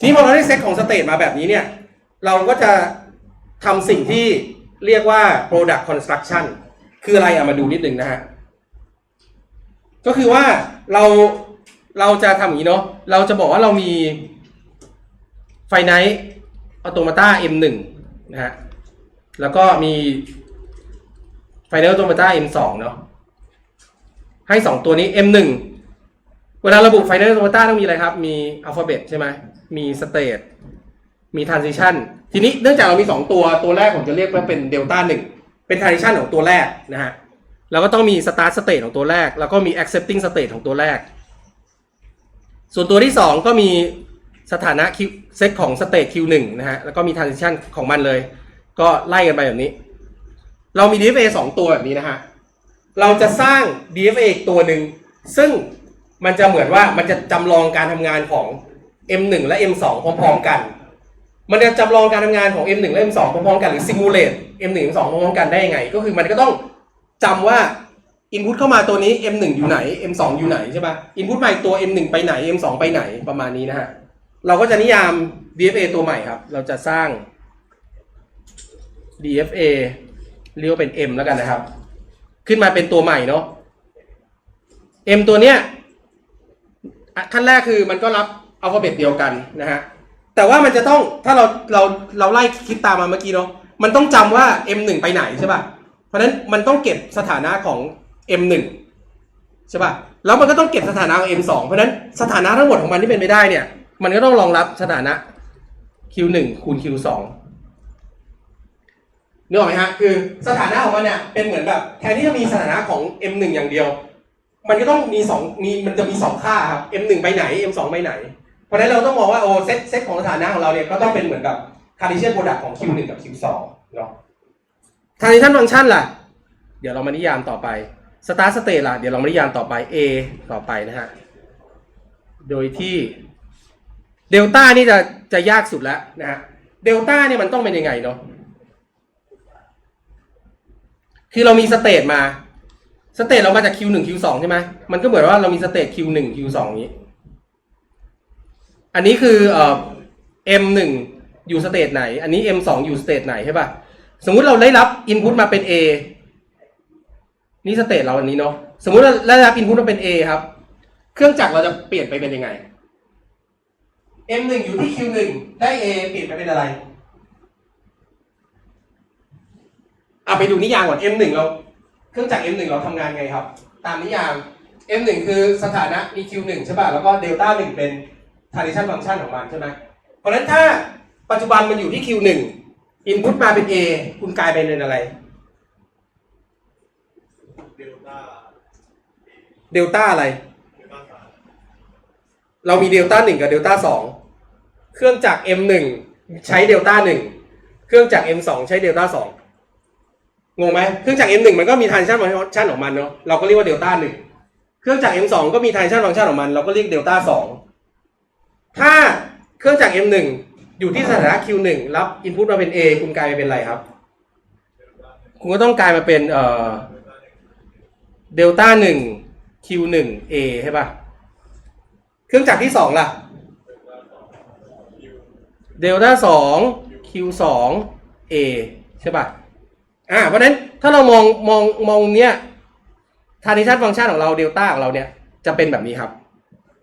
ทีนี้พอเราได้เซตของสเตทมาแบบนี้เนี่ย เราก็จะทำสิ่งที่เรียกว่า product construction คืออะไรอะมาดูนิดนึงนะฮะ ก็คือว่าเราเราจะทำอย่างนี้เนาะ เราจะบอกว่าเรามีไฟไนท์ออโตมาตา M1 นะฮะ แล้วก็มีไฟไนท์ออโตมาตา M2 เนาะ ให้สองตัวนี้ M1 เวลาระบุไฟไนท์ออโตมาตาต้องมีอะไรครับ มีอัลฟาเบตใช่ไหม มีสเตทมีทรานซิชันทีนี้เนื่องจากเรามี 2 ตัวตัวแรกผมจะเรียกว่าเป็นเดลต้าหนึ่งเป็นทรานซิชันของตัวแรกนะฮะแล้วก็ต้องมี start state ของตัวแรก แล้วก็มี accepting state ของตัวแรก ส่วนตัวที่ 2 ก็มีสถานะ Q เซตของ state Q1 นะฮะแล้วก็มี transition ของมันเลย ก็ไล่กันไปแบบนี้ เรามี DFA 2 ตัวแบบนี้นะฮะเราจะสร้าง DFA อีกตัวหนึ่งซึ่งมันจะเหมือนว่ามันจะจำลองการทำงานของ M1 และ M2 พร้อมๆกัน มันจะจำลองการทำงานของ M1 และ M2 พร้อมๆกันหรือ simulate M1 M2 พร้อมๆกันได้ยังไง ก็คือมันก็ต้องจำว่า input เข้ามาตัวนี้ M1 อยู่ไหน M2 อยู่ไหนใช่ปะ input มาอีกตัว M1 ไปไหน M2 ไปไหนประมาณนี้นะฮะ เราก็จะนิยาม DFA ตัวใหม่ครับ เราจะสร้าง DFA เรียกว่าเป็น M แล้วกันนะครับ ขึ้นมาเป็นตัวใหม่เนาะ M ตัวเนี้ยอะขั้นแรกคือมันก็รับ อัลฟาเบตเดียวกันนะฮะแต่ว่ามันจะต้องถ้าเราเราเราไล่คิดตามมาเมื่อกี้เนาะมันต้องจำว่า M1 ไปไหนใช่ป่ะเพราะนั้นมันต้องเก็บสถานะของ M1 ใช่ป่ะแล้วมันก็ต้องเก็บสถานะของ M2 เพราะฉะนั้นสถานะทั้งหมดของมันที่เป็นไปได้เนี่ย มันก็ต้องรองรับสถานะ Q1 คูณ Q2 นึกออกไหมฮะคือสถานะของมันเนี่ยเป็นเหมือนแบบแทนที่จะมีสถานะของ M1 อย่างเดียว มันก็ต้องมีสองมีมันจะมีสองค่าครับ M1 ไปไหน M2 ไปไหน เพราะฉะนั้นเราต้องมองว่าโอ้เซตเซตของสถานะของเราเนี่ยก็ต้องเป็นเหมือนกับ Cartesian product ของ Q1 กับ Q2 เนาะ Transition function ล่ะ เดี๋ยวเรามานิยามต่อไป Start state ล่ะ เดี๋ยวเรามานิยามต่อไป A ต่อไปนะฮะ โดยที่เดลต้านี่จะจะยากสุดแล้วนะฮะเดลต้าเนี่ยมันต้องเป็นยังไงเนาะคือเรามีสเตทมา สเตทเรามาจาก Q1 Q2 ใช่ไหมมันก็เหมือนว่าเรามีสเตท Q1 Q2 นี้ อันนี้คือเอ่อ M1 อยู่สเตทไหน อันนี้ M2 องอยู่สเตทไหนใช่ป่ะ สมมุติเราได้รับ input มาเป็น A นี่สเตทเราอันนี้เนาะ สมมุติเราได้รับ input มาเป็น A ครับ เครื่องจักรเราจะเปลี่ยนไปเป็นยังไง M1 อยู่ที่ Q1 ได้ A เปลี่ยนไปเป็นอะไรเอะไปดูนิยามก่อน M1 เรา เครื่องจักร M1 เราทำงานไงครับ ตามนิยาม M1 คือสถานะมี Q1 ใช่ป่ะ แล้วก็เดลต้า1เป็น transition function ของมันใช่ไหมเพราะฉะนั้นถ้าปัจจุบันมันอยู่ที่ Q1 input มาเป็น A คุณกลายเป็นอะไร เดลต้าเดลต้าอะไร เดลต้าสามเรามีเดลต้าหนึ่งกับเดลต้าสองเครื่องจักร M1 ใช้เดลต้าหนึ่งเครื่องจักร M2 ใช้เดลต้าสองงงไหมเครื่องจักร M1 มันก็มี transition function ของมันเนาะเราก็เรียกว่าเดลต้าหนึ่งเครื่องจักร M2 ก็มี transition function ของมัน เราก็เรียกเดลต้าสอง ถ้าเครื่องจักร M1 อยู่ที่สถานะ Q1 รับ input มาเป็น A คุณกลายไปเป็นอะไรครับ คุณก็ต้องกลายมาเป็นเอ่อเดลต้าหนึ่ง Q1 A ใช่ป่ะ เครื่องจักรที่สองล่ะเดลต้าสอง Q สอง A ใช่ป่ะ อ่า เพราะนั้นถ้าเรามองมองมองเนี้ย transition function ของเราเดลต้าของเราเนี่ย จะเป็นแบบนี้ครับ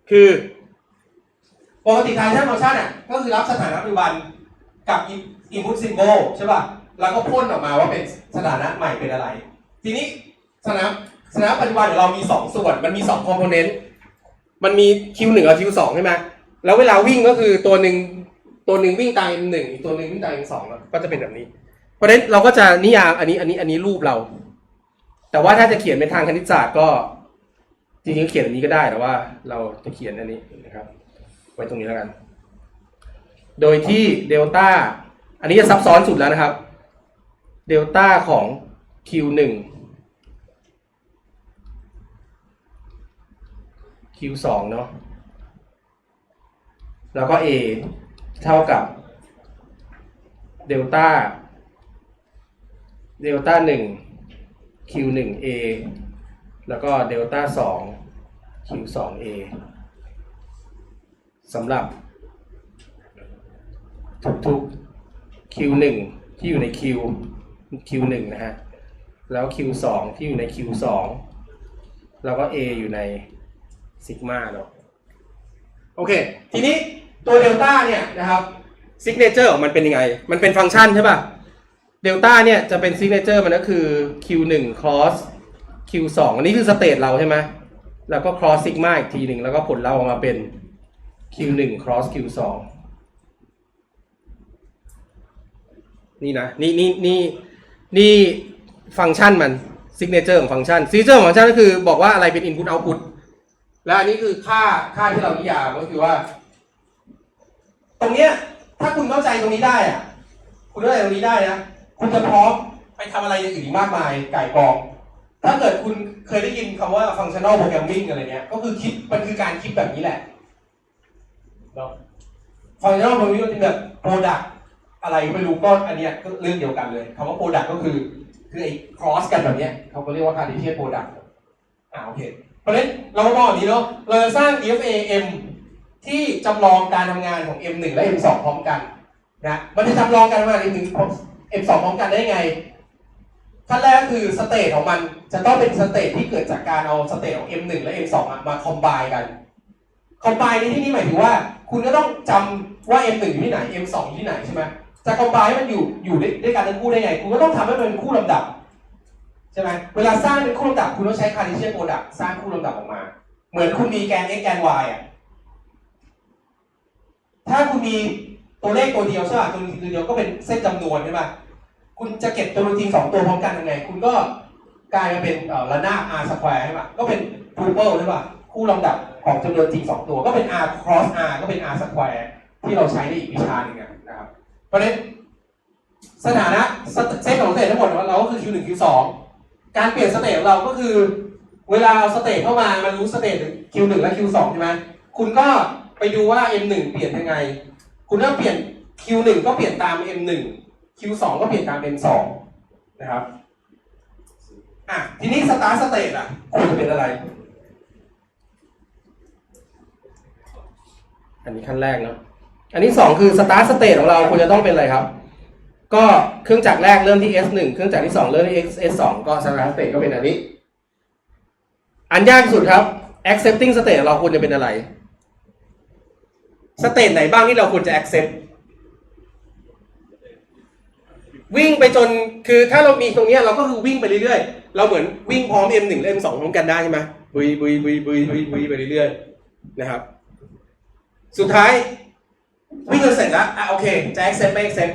คือ ปกติ transition function อะก็คือรับสถานะปัจจุบันกับ input symbol ใช่ป่ะ แล้วก็พ่นออกมาว่าเป็นสถานะใหม่เป็นอะไร ทีนี้สถานะสถานะปัจจุบันของเรามีสองส่วน มันมีสอง component มันมี Q1 กับ Q2 ใช่ไหมแล้วเวลาวิ่งก็คือตัวหนึ่งตัวหนึ่งวิ่งตาม M1 อีกตัวหนึ่งวิ่งตาม M2 แล้วก็จะเป็นแบบนี้ เพราะฉะนั้นเราก็จะนิยามอันนี้อันนี้อันนี้รูปเรา แต่ว่าถ้าจะเขียนเป็นทางคณิตศาสตร์ก็จริงๆเขียนอันนี้ก็ได้แต่ว่า เราจะเขียนอันนี้นะครับ ไว้ตรงนี้แล้วกัน โดยที่เดลต้าอันนี้จะซับซ้อนสุดแล้วนะครับ เดลต้าของ Q1 Q2 เนาะ แล้วก็ A เท่ากับเดลต้าเดลต้าหนึ่ง Q หนึ่ง A แล้วก็เดลต้าสอง Q สำหรับ ทุกๆ Q1 ที่อยู่ใน Q Q1 นะฮะ แล้ว Q2 ที่อยู่ใน Q2 แล้วก็ A อยู่ในซิกมาเนาะโอเค ทีนี้ตัวเดลต้าเนี่ยนะครับซิกเนเจอร์ของมันเป็นยังไง มันเป็นฟังก์ชันใช่ป่ะเดลต้าเนี่ยจะเป็นซิกเนเจอร์มันก็คือ Q1 cross Q2 อันนี้คือสเตตเราใช่ไหมแล้วก็ cross sigma อีกทีหนึ่งแล้วก็ผลเราออกมาเป็น Q1 cross Q2 นี่นะนี่นี่นี่นี่ฟังก์ชันมันซิกเนเจอร์ของฟังก์ชันซิกเนเจอร์ของฟังก์ชันก็คือบอกว่าอะไรเป็น input output และอันนี้คือค่าค่าที่เรานิยามก็คือว่า ตรงเนี้ยถ้าคุณเข้าใจตรงนี้ได้อะคุณเข้าใจตรงนี้ได้นะคุณจะพร้อมไปทำอะไรอย่างอื่นมากมายไก่กอง ถ้าเกิดคุณเคยได้ยินคำว่า functional programming อะไรเนี้ยก็คือคิดมันคือการคิดแบบนี้แหละ เนาะ functional programming มันเป็นแบบ product อะไรไม่รู้ก็อันเนี้ยก็เรื่องเดียวกันเลยคำว่า product ก็คือ คือไอ้ cross กันแบบเนี้ยเขาก็เรียกว่า Cartesian product อ่าโอเคเพราะฉะนั้นเรามาบอกแบบนี้เนาะเราจะสร้าง DFA M ที่จำลองการทำงานของ M1 และ M2 พร้อมกันนะมันจะจำลองการทำงาน M1 M2 พร้อมกันได้ไงขั้นแรกคือสเตทของมันจะต้องเป็นสเตทที่เกิดจากการเอาสเตทของ M1 และ M2 อะมาคอมไบกัน คอมไบในที่นี้หมายถึงว่า คุณก็ต้องจำว่า M1 อยู่ที่ไหน M2 อยู่ที่ไหนใช่ไหมจะคอมไบให้มันอยู่อยู่ด้วยด้วยกันทั้งคู่ได้ไง คุณก็ต้องทำให้มันเป็นคู่ลำดับใช่ไหมเวลาสร้างเป็นคู่ลำดับคุณต้องใช้ Cartesian product สร้างคู่ลำดับออกมา เหมือนคุณมีแกน x แกน y อะถ้าคุณมีตัวเลขตัวเดียวใช่ป่ะตัวเดียวก็เป็นเส้นจำนวนใช่ป่ะคุณจะเก็บตัวจริงสองตัวพร้อมกันยังไง คุณก็กลายมาเป็นเอ่อระนาบ r square ใช่ป่ะก็เป็น tuple ใช่ป่ะ คู่ลำดับของจำนวนจริงสองตัวก็เป็น r cross r ก็เป็น r square ที่เราใช้ในอีกวิชาหนึ่งนะครับ เพราะฉะนั้นสถานะเซตของสเตททั้งหมดเราก็คือ Q1 Q2 การเปลี่ยนสเตทของเราก็คือ เวลาเอาสเตทเข้ามามันรู้สเตท Q1 และ Q2 ใช่ไหมคุณก็ไปดูว่า M1 เปลี่ยนยังไง คุณก็เปลี่ยน Q1 ก็เปลี่ยนตาม M1 Q2 ก็เปลี่ยนตาม M2 นะครับอะทีนี้สตาร์สเตทอะควรจะเป็นอะไร อันนี้ขั้นแรกเนาะอันที่สองคือสตาร์สเตทของเราควรจะต้องเป็นอะไรครับ ก็เครื่องจักรแรกเริ่มที่ S1 เครื่องจักรที่สองเริ่มที่ S2 ก็สตาร์สเตทก็เป็นอันนี้ อันยากสุดครับ accepting state เราควรจะเป็นอะไรสเตทไหนบ้างที่เราควรจะ accept วิ่งไปจนคือถ้าเรามีตรงนี้เราก็คือวิ่งไปเรื่อยๆ เราเหมือนวิ่งพร้อม M1 และ M2 พร้อมกันได้ใช่ไหมบุยบุยบุยบุยบุยบุยไปเรื่อยๆนะครับ สุดท้ายวิ่งจนเสร็จแล้วอะโอเคจะ accept ไม่ accept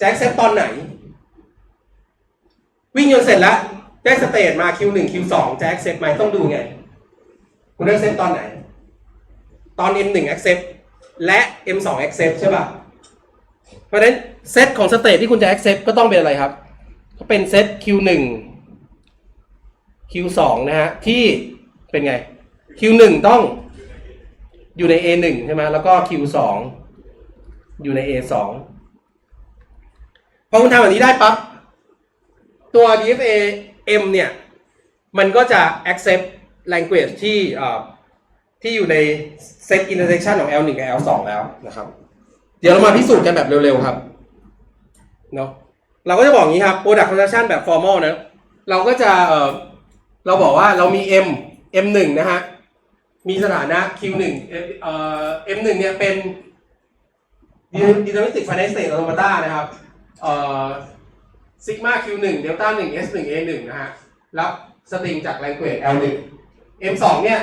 จะ accept ตอนไหน วิ่งจนเสร็จแล้วได้สเตทมา Q1 Q2 จะ accept ไหมต้องดูไง คุณ accept ตอนไหน ตอน M1 accept และ M2 accept ใช่ป่ะ เพราะฉะนั้นเซตของสเตทที่คุณจะ accept ก็ต้องเป็นอะไรครับ ก็เป็นเซต Q1 Q2 นะฮะที่เป็นไง Q1 ต้อง อยู่ใน A1 ใช่ไหมแล้วก็ Q2 อยู่ใน A2 พอคุณทำแบบนี้ได้ปั๊บตัว DFA M เนี่ย มันก็จะ accept language ที่ที่อยู่ใน set intersection ของ L1 กับ L2 แล้วนะครับ เดี๋ยวเรามาพิสูจน์กันแบบเร็วๆครับเนาะเราก็จะบอกอย่างนี้ครับ product transaction แบบ formal นะ เราก็จะเเราบอกว่าเรามี M M1 นะฮะ มีสถานะ Q1 เอ่อ M1 เนี่ยเป็นดินามิติกไฟนแนนซ์เตทอโตมาต้านะครับเอ่อซิกมา Q1 เดลต้า1 S1 A1 นะฮะรับสตริงจากแรงเกรด L1 M2 เนี่ย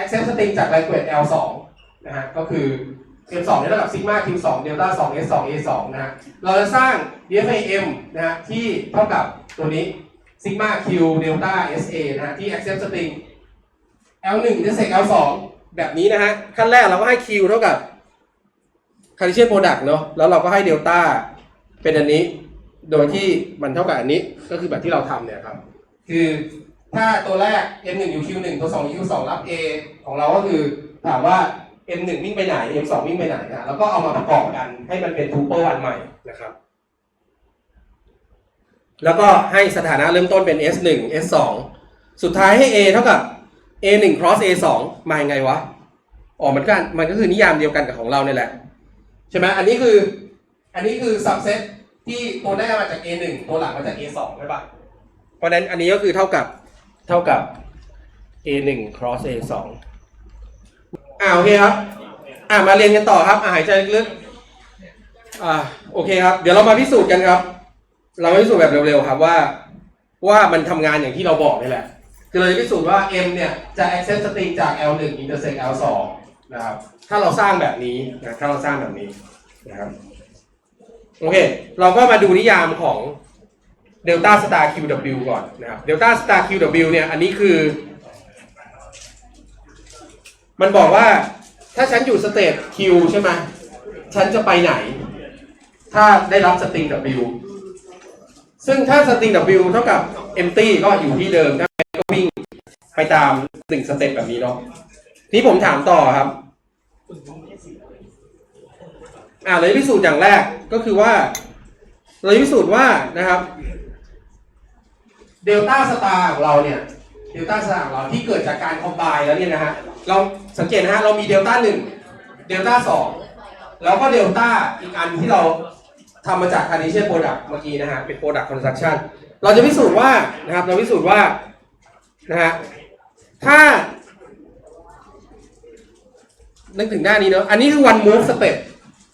accept string จาก language L2 นะฮะ ก็คือ M2 เท่ากับซิกมา Q2 เดลต้า2 S2 A2 นะฮะ เราจะสร้าง DFA M นะฮะ ที่เท่ากับตัวนี้ซิกมา Q เดลต้า SA นะฮะ ที่ accept string L1 intersect L2 แบบนี้นะฮะ ขั้นแรกเราก็ให้ Q เท่ากับ Cartesian product เนาะแล้วเราก็ให้ delta เป็นอันนี้ โดยที่มันเท่ากับอันนี้ก็คือแบบที่เราทำเนี่ยครับ คือถ้าตัวแรก M1 อยู่ Q1 ตัว2อยู่ Q2 รับ A ของเราก็คือถามว่า M1 วิ่งไปไหน M2 วิ่งไปไหนนะแล้วก็เอามาประกอบกันให้มันเป็น tuple อันใหม่นะครับ แล้วก็ให้สถานะเริ่มต้นเป็น S1 S2 สุดท้ายให้ A เท่ากับ A1 cross A2 มายังไงวะ อ๋อ มันก็มันก็คือนิยามเดียวกันกับของเราเนี่ยแหละ ใช่ไหมอันนี้คืออันนี้คือ subset ที่ตัวหน้ามาจาก A1 ตัวหลังมาจาก A2 ใช่ปะเพราะนั้นอันนี้ก็คือเท่ากับเท่ากับ A1 cross A2 อ่าโอเคครับ อ่ามาเรียนกันต่อครับอ่าหายใจลึกๆอ่าโอเคครับ เดี๋ยวเรามาพิสูจน์กันครับ เรามาพิสูจน์แบบเร็วๆครับว่า ว่ามันทำงานอย่างที่เราบอกนี่แหละ คือเราจะพิสูจน์ว่า M เนี่ยจะ access string จาก L1 intersect L2 นะครับ ถ้าเราสร้างแบบนี้นะถ้าเราสร้างแบบนี้นะครับ โอเค เราก็มาดูนิยามของ delta star qw ก่อนนะครับ delta star qw เนี่ย อันนี้คือ มันบอกว่าถ้าฉันอยู่สเตจ q ใช่ไหมฉันจะไปไหน ถ้าได้รับสตริง w ซึ่งถ้าสตริง w เท่ากับ empty ก็อยู่ที่เดิมไม่ก็วิ่ง ไปตามหนึ่งสเต็ปแบบนี้เนาะนี่ผมถามต่อครับอ่าเราจะพิสูจน์อย่างแรกก็คือว่า เราจะพิสูจน์ว่านะครับเดลต้าสตาร์ของเราเนี่ยเดลต้าสตาร์ของเราที่เกิดจากการคอมไบแล้วเนี่ยนะฮะเราสังเกตนะฮะเรามีเดลต้าหนึ่งเดลต้าสองแล้วก็เดลต้าอีกอันที่เราทำมาจาก Cartesian Product เมื่อกี้นะฮะเป็น Product Construction เราจะพิสูจน์ว่านะครับเราพิสูจน์ว่านะฮะ ถ้า นึกถึงหน้านี้เนอะอันนี้คือ one move step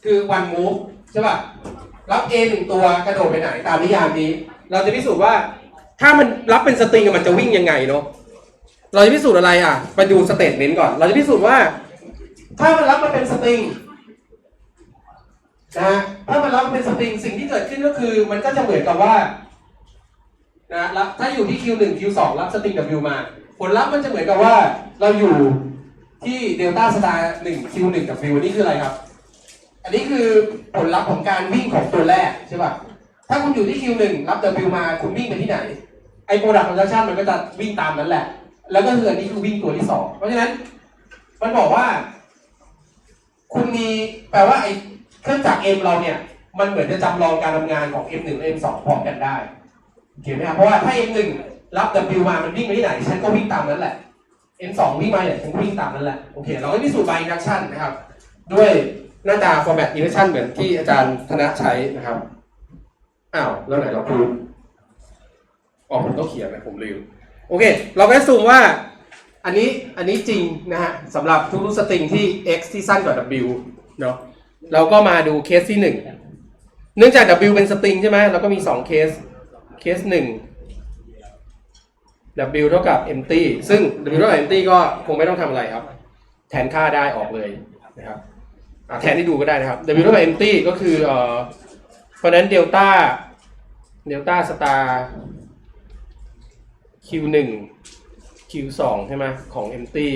คือ one move ใช่ป่ะ รับ A หนึ่งตัวกระโดดไปไหน ตามนิยามนี้ เราจะพิสูจน์ว่า ถ้ามันรับเป็นสตริงอะมันจะวิ่งยังไงเนาะ เราจะพิสูจน์อะไรอะ ไปดูสเตทเมนต์ก่อน เราจะพิสูจน์ว่า ถ้ามันรับมาเป็นสตริงนะฮะถ้ามันรับมาเป็นสตริงสิ่งที่เกิดขึ้นก็คือ มันก็จะเหมือนกับว่านะรับถ้าอยู่ที่ Q1 Q2 รับสตริง W มา ผลลัพธ์มันจะเหมือนกับว่าเราอยู่ที่เดลต้าสตาร์หนึ่ง Q1 กับ W นี่คืออะไรครับ อันนี้คือผลลัพธ์ของการวิ่งของตัวแรกใช่ป่ะถ้าคุณอยู่ที่ Q1 รับ W มาคุณวิ่งไปที่ไหนไอ้ product transaction มันก็จะวิ่งตามนั้นแหละ แล้วก็คืออันนี้คือวิ่งตัวที่สองเพราะฉะนั้นมันบอกว่า คุณมีแปลว่าไอ้เครื่องจักร M เราเนี่ย มันเหมือนจะจำลองการทำงานของ M1 และ M2 พร้อมกันได้เห็นไหมครับเพราะว่าถ้า M1 รับ W มา มันวิ่งไปที่ไหน ฉันก็วิ่งตามนั้นแหละ M2 วิ่งมาเนี่ยฉันก็วิ่งตามนั้นแหละ โอเค เราก็พิสูจน์ by induction นะครับ ด้วยหน้าตา format induction เหมือนที่อาจารย์ธนใช้นะครับ อ้าว แล้วไหนเราพูดอ๋อผมต้องเขียนนะผมลืม โอเค เราก็จะซูมว่า อันนี้ อันนี้จริงนะฮะสำหรับทุกๆสตริงที่ x ที่สั้นกว่า w เนาะ เราก็มาดูเคสที่หนึ่งเนื่องจาก w เป็นสตริงใช่ไหมเราก็มีสองเคส เคสหนึ่ง w เท่ากับ empty ซึ่ง w เท่ากับ empty ก็คงไม่ต้องทำอะไรครับ แทนค่าได้ออกเลยนะครับอะแทนที่ดูก็ได้นะครับ w เท่ากับ empty ก็คือเอ่อเพราะฉะนั้นเดลต้าเดลต้าสตาร์ q หนึ่ง q สองใช่ไหมของ empty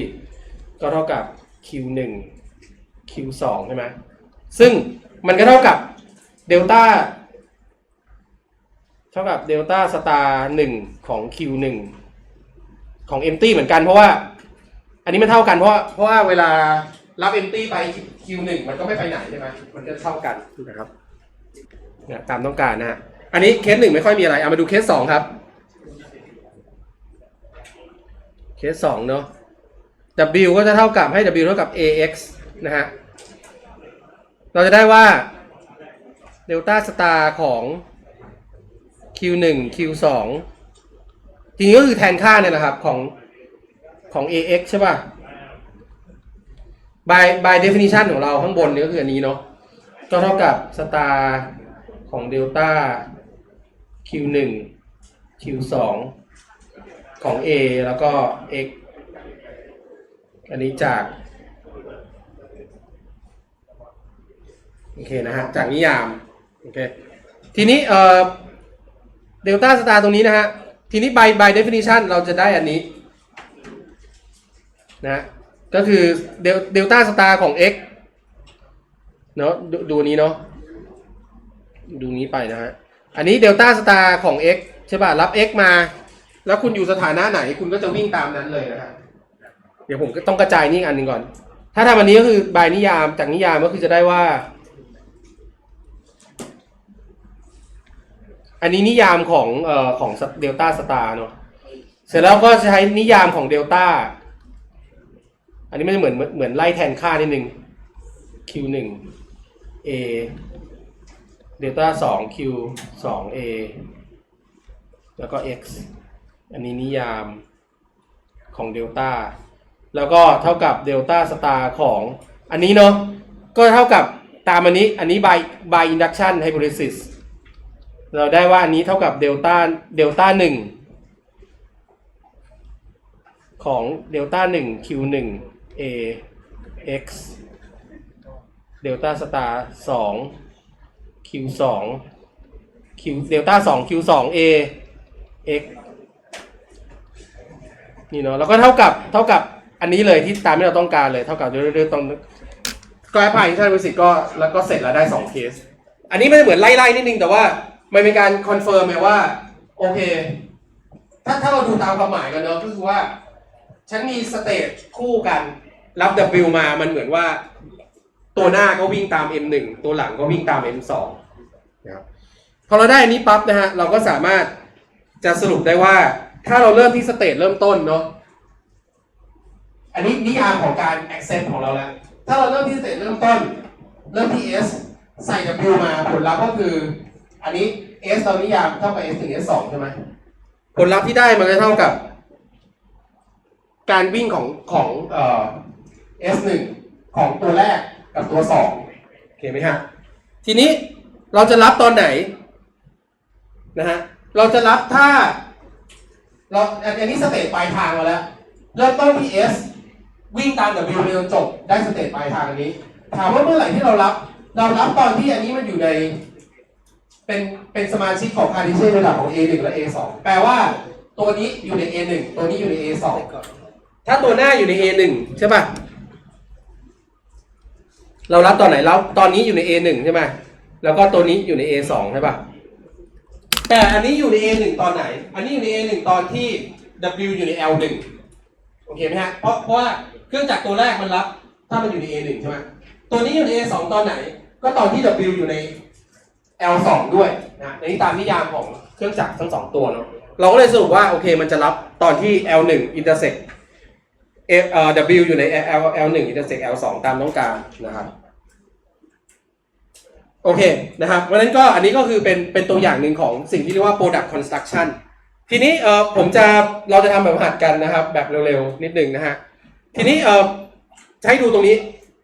ก็เท่ากับ q หนึ่ง q สองใช่ไหมซึ่งมันก็เท่ากับเดลต้าเท่ากับเดลต้าสตาร์หนึ่งของ q หนึ่ง ของ empty เหมือนกันเพราะว่า อันนี้มันเท่ากันเพราะว่าเพราะว่าเวลารับ empty ไป q หนึ่งมันก็ไม่ไปไหนใช่ไหมมันจะเท่ากันนะครับเนี่ยตามต้องการนะฮะอันนี้เคสหนึ่งไม่ค่อยมีอะไรเอามาดูเคสสองครับ เคสสองเนาะ W ก็จะเท่ากับให้ W เท่ากับ AX นะฮะเราจะได้ว่าเดลต้าสตาร์ของ Q1 Q2 จริงก็คือแทนค่าเนี่ยนะครับของของ AX ใช่ป่ะ by by definition ของเราข้างบนนี่ก็คืออันนี้เนาะก็เท่ากับสตาร์ของเดลต้า Q1 Q2 ของ A แล้วก็ x อันนี้จากโอเคนะฮะจากนิยามโอเคทีนี้เอ่อเดลต้าสตาร์ตรงนี้นะฮะ ทีนี้ by by definition เราจะได้อันนี้นะก็คือเดลต้าสตาร์ของ x เนาะดูดูนี้เนาะดูนี้ไปนะฮะ อันนี้เดลต้าสตาร์ของ x ใช่ป่ะ รับ x มา แล้วคุณอยู่สถานะไหนคุณก็จะวิ่งตามนั้นเลยนะครับเดี๋ยวผมก็ต้องกระจายนี่อันหนึ่งก่อน ถ้าทำอันนี้ก็คือบายนิยามจากนิยามก็คือจะได้ว่า อันนี้นิยามของเอ่อของเดลต้าสตาร์เนาะเสร็จแล้วก็ใช้นิยามของเดลต้าอันนี้ไมันจะเหมือนเหมือนไล่แทนค่านิดนึง q หนึ่ง A เดลต้าสอง Q สอง A แล้วก็ x อันนี้นิยามของเดลต้าแล้วก็เท่ากับเดลต้าสตาร์ของอันนี้เนาะก็เท่ากับตามอันนี้ อันนี้ by by induction hypothesis เราได้ว่าอันนี้เท่ากับเดลต้าเดลต้าหนึ่งของเดลต้าหนึ่ง q หนึ่ง a x เดลต้าสตาร์สอง q สอง q เดลต้าสอง q สอง a x นี่เนาะแล้วก็เท่ากับเท่ากับอันนี้เลยที่ตามที่เราต้องการเลยเท่ากับเรื่องต้องก็แอปพลายที่ท่านวิสิตก็แล้วก็เสร็จแล้วได้สองเคส อันนี้ไม่ได้เหมือนไล่ๆนิดนึงแต่ว่า มันเป็นการคอนเฟิร์มไงว่า โอเค ถ้าถ้าเราดูตามความหมายกันเนอะก็คือว่า ฉันมีสเตจคู่กัน รับ W มามันเหมือนว่า ตัวหน้าก็วิ่งตาม M1 ตัวหลังก็วิ่งตาม M2 นะครับพอเราได้อันนี้ปั๊บนะฮะ เราก็สามารถจะสรุปได้ว่า ถ้าเราเริ่มที่สเตจเริ่มต้นเนาะอันนี้นิยามของการ accept ของเราแล้ว ถ้าเราเริ่มที่สเตจเริ่มต้น เริ่มที่ S ใส่ W มาผลลัพธ์ก็คือ อันนี้ S เรานิยามเท่ากับ S ถึง S 2ใช่ไหมผลลัพธ์ที่ได้มันจะเท่ากับ การวิ่งของของเอ่อ S 1ของตัวแรกกับตัวสองโอเคไหมฮะทีนี้เราจะรับตอนไหนนะฮะเราจะรับถ้าเราอันนี้สเตจปลายทางมาแล้วเริ่มต้นที่ S วิ่งตาม W ไปจนจบได้สเตจปลายทางอันนี้ ถามว่าเมื่อไหร่ที่เรารับ เรารับตอนที่อันนี้มันอยู่ใน เป็นเป็นสมาชิกของคาร์ดิเช่ระดับของ A1 และ A2 แปลว่าตัวนี้อยู่ใน A1 ตัวนี้อยู่ใน A2 ถ้าตัวหน้าอยู่ใน A1 ใช่ป่ะ เรารับตอนไหนรับตอนนี้อยู่ใน A1 ใช่ไหมแล้วก็ตัวนี้อยู่ใน A2 ใช่ป่ะ แต่อันนี้อยู่ใน A1 ตอนไหน อันนี้อยู่ใน A1 ตอนที่ W อยู่ใน L1 โอเคไหมฮะ เพราะเพราะว่าเครื่องจักรตัวแรกมันรับ ถ้ามันอยู่ใน A1 ใช่ไหมตัวนี้อยู่ใน A2 ตอนไหน ก็ตอนที่ W อยู่ใน L2 ด้วยนะอันนี้ตามนิยามของเครื่องจักรทั้งสองตัวเนาะเราก็เลยสรุปว่าโอเคมันจะรับตอนที่ L1 intersect AW อยู่ใน L L1 intersect L2 ตามต้องการนะครับโอเคนะครับเพราะฉะนั้นก็อันนี้ก็คือเป็นเป็นตัวอย่างหนึ่งของสิ่งที่เรียกว่า product construction ทีนี้เออผมจะเราจะทำแบบหัดกันนะครับ แบบเร็วๆ นิดนึงนะฮะทีนี้เออจะให้ดูตรงนี้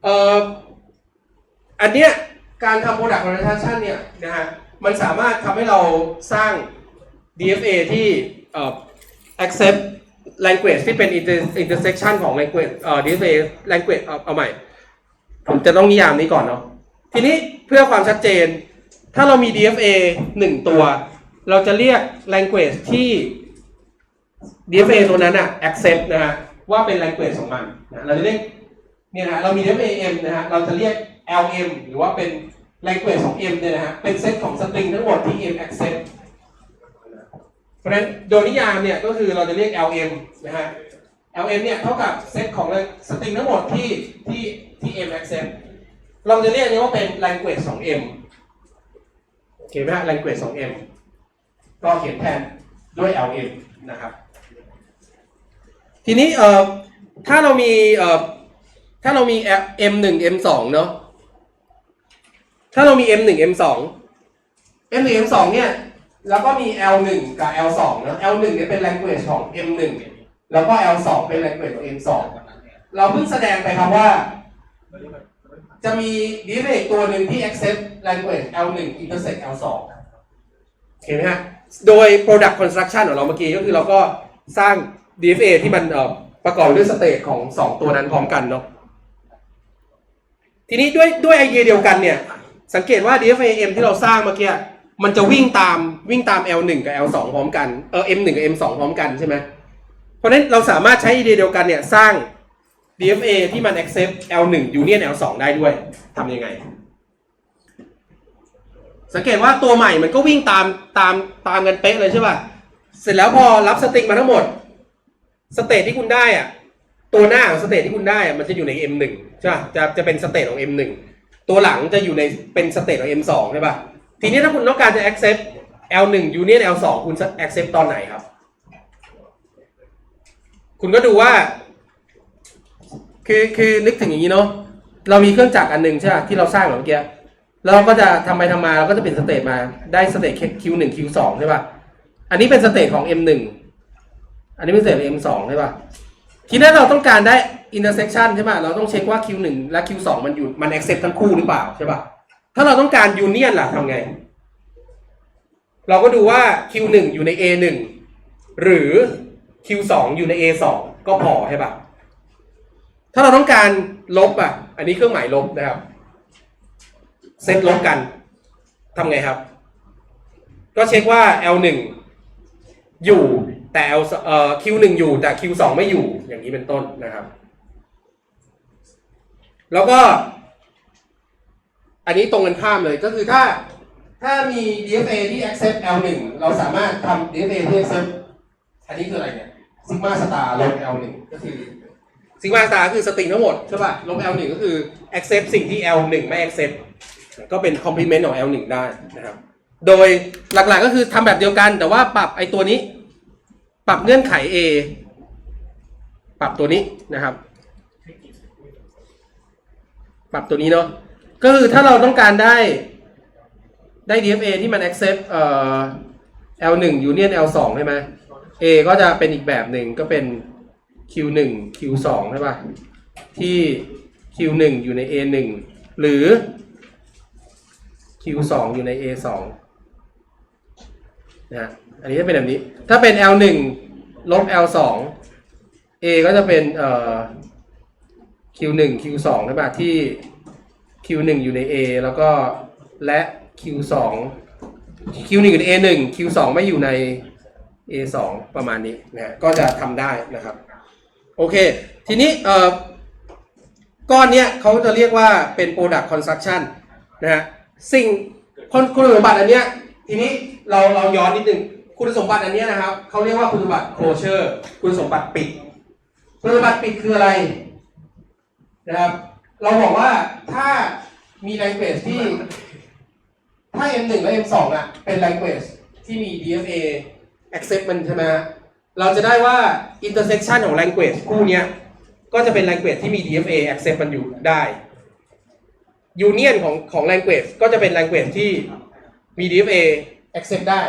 เอออันเนี้ย การทำ product construction เนี่ยนะฮะมันสามารถทำให้เราสร้าง DFA ที่ accept language ที่เป็น inter- intersection ของ language เอ่อ DFA language เอาเอาใหม่ ผมจะต้องนิยามนี้ก่อนเนาะทีนี้เพื่อความชัดเจน ถ้าเรามี DFA หนึ่งตัว เราจะเรียก language ที่ DFA ตัวนั้นอะ accept นะฮะว่าเป็น language ของมันนะเราจะเรียกเนี่ยนะเรามี DFA M นะฮะเราจะเรียก LM หรือว่าเป็น language ของ M เนี่ยนะฮะเป็นเซตของสตริงทั้งหมดที่ M accept เพราะฉะนั้นโดยนิยามเนี่ยก็คือเราจะเรียก LM นะฮะ LM เนี่ยเท่ากับเซตของสตริงทั้งหมดที่ที่ที่ M accept เราจะเรียกนี้ว่าเป็น language ของ M โอเคไหมฮะ language ของ M ก็เขียนแทนด้วย LM นะครับ ทีนี้เอ่อถ้าเรามีเอ่อถ้าเรามี M1 M2 เนาะ ถ้าเรามี M1 M2 M1 M2 เนี่ย แล้วก็มี L1 กับ L2 เนาะ L1 เนี่ยเป็น language ของ M1 แล้วก็ L2 เป็น language ของ M2 เราเพิ่งแสดงไปครับว่า จะมี DFA อีกตัวหนึ่งที่ accept language L1 intersect L2 เห็นไหมฮะ โดย product construction ของเราเมื่อกี้ก็คือเราก็สร้าง DFA ที่มันเอ่อประกอบด้วยสเตทของ 2 ตัวนั้นพร้อมกันเนาะทีนี้ด้วยด้วยไอเดียเดียวกันเนี่ย สังเกตว่า DFA M ที่เราสร้างเมื่อกี้มันจะวิ่งตามวิ่งตาม L1 กับ L2 พร้อมกันเออ M1 กับ M2 พร้อมกันใช่ไหมเพราะนั้นเราสามารถใช้ไอเดียเดียวกันเนี่ยสร้าง DFA ที่มัน accept L1 union L2 ได้ด้วยทำยังไง สังเกตว่าตัวใหม่มันก็วิ่งตามตามตามกันเป๊ะเลยใช่ป่ะ เสร็จแล้วพอรับสติ๊กมาทั้งหมด สเตทที่คุณได้อะตัวหน้าของสเตทที่คุณได้อะมันจะอยู่ใน M1 ใช่ป่ะจะจะเป็นสเตทของ M1 ตัวหลังจะอยู่ในเป็นสเตทของ M2 ใช่ป่ะ ทีนี้ถ้าคุณต้องการจะ accept L1 union L2 คุณ accept ตอนไหนครับ คุณก็ดูว่า คือคือนึกถึงอย่างนี้เนาะเรามีเครื่องจักรอันหนึ่งใช่ไหมที่เราสร้างเมื่อกี้แล้วเราก็จะทำไปทำมาเราก็จะเปลี่ยนสเตทมาได้สเตท Q1 Q2 ใช่ป่ะ อันนี้เป็นสเตทของ M1 อันนี้เป็นสเตทของ M2 ใช่ป่ะ ทีนี้เราต้องการได้ intersection ใช่ป่ะ เราต้องเช็คว่า Q1 และ Q2 มันอยู่มัน accept ทั้งคู่หรือเปล่าใช่ป่ะ ถ้าเราต้องการ union ล่ะทำไง เราก็ดูว่า Q1 อยู่ใน A1 หรือ Q2 อยู่ใน A2 ก็พอใช่ป่ะ ถ้าเราต้องการลบอะ อันนี้เครื่องหมายลบนะครับ เซตลบกันทำไงครับ ก็เช็คว่า L1 อยู่ แต่ L เอ่อ Q1 อยู่แต่ Q2 ไม่อยู่อย่างนี้เป็นต้นนะครับ แล้วก็ อันนี้ตรงกันข้ามเลยก็คือถ้าถ้ามี DFA ที่ accept L1 เราสามารถทำ DFA ที่ accept อันนี้คืออะไรเนี่ย sigma star ลบ L1 ก็คือ sigma star คือสตริงทั้งหมดใช่ป่ะลบ L1 ก็คือ accept สิ่งที่ L1 ไม่ accept ก็เป็น complement ของ L1 ได้นะครับ โดยหลักๆก็คือทำแบบเดียวกันแต่ว่าปรับไอ้ตัวนี้ ปรับเงื่อนไข A ปรับตัวนี้นะครับ ปรับตัวนี้เนาะก็คือถ้าเราต้องการได้ได้ DFA ที่มัน accept เอ่อ L1 union L2 ใช่ไหม A ก็จะเป็นอีกแบบหนึ่งก็เป็น Q1 Q2 ใช่ป่ะ ที่ Q1 อยู่ใน A1 หรือ Q2 อยู่ใน A2 นะฮะ อันนี้จะเป็นแบบนี้ ถ้าเป็น L1 ลบ L2 A ก็จะเป็นเอ่อ Q1 Q2 ใช่ป่ะที่ Q1 อยู่ใน A แล้วก็และ Q2 Q1 อยู่ใน A1 Q2 ไม่อยู่ใน A2 ประมาณนี้นะฮะก็จะทำได้นะครับ โอเค ทีนี้เอ่อก้อนเนี้ยเขาจะเรียกว่าเป็น product construction นะฮะสิ่งคุณคุณสมบัติอันเนี้ยทีนี้เราเราย้อนนิดนึง คุณสมบัติอันนี้นะครับเขาเรียกว่าคุณสมบัติ closure คุณสมบัติปิด คุณสมบัติปิดคืออะไรนะครับ เราบอกว่าถ้ามี language ที่ ถ้า M1 และ M2 อะ เป็น language ที่มี DFA accept มันใช่ไหมเราจะได้ว่า intersection ของ language คู่เนี้ย ก็จะเป็น language ที่มี DFA accept มันอยู่ได้ union ของของ language ก็จะเป็น language ที่มี DFA accept ได้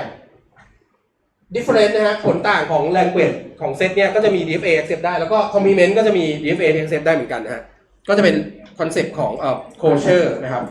difference นะฮะผลต่างของ language ของเซตเนี้ยก็จะมี DFA accept ได้แล้วก็ complement ก็จะมี DFA accept ได้เหมือนกันนะฮะก็จะเป็นคอนเซปต์ของเอ่อ closure นะครับ